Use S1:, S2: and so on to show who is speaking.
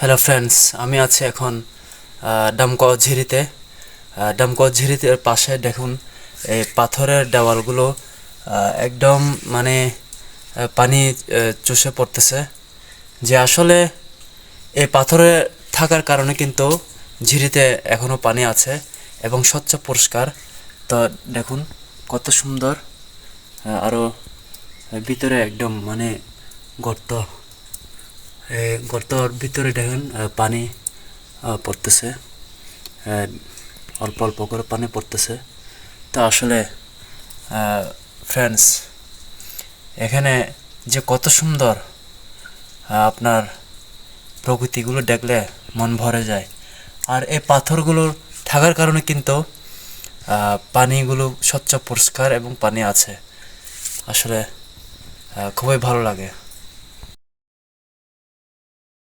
S1: Hello friends আমি আছি এখন ডামক ঝিরিতে। ডামক ঝিরিতে পাশে দেখুন এই পাথরের দেওয়ালগুলো একদম মানে পানি চুষে পড়তেছে। যে আসলে এই পাথরে থাকার কারণে কিন্তু ঝিরিতে এখনও পানি আছে এবং স্বচ্ছ পরিষ্কার। তো দেখুন কত সুন্দর আহ, আরও ভিতরে একদম মানে গর্ত। গর্তর ভিতরে দেখেন পানি পড়তেছে। অল্প অল্প করে পানি পড়তেছে। তো আসলে ফ্রেন্ডস এখানে যে কত সুন্দর আপনার প্রকৃতিগুলো দেখলে মন ভরে যায়। আর এই পাথরগুলো থাকার কারণে কিন্তু পানিগুলো স্বচ্ছ, পরিষ্কার এবং পানি আছে। আসলে খুবই ভালো লাগে।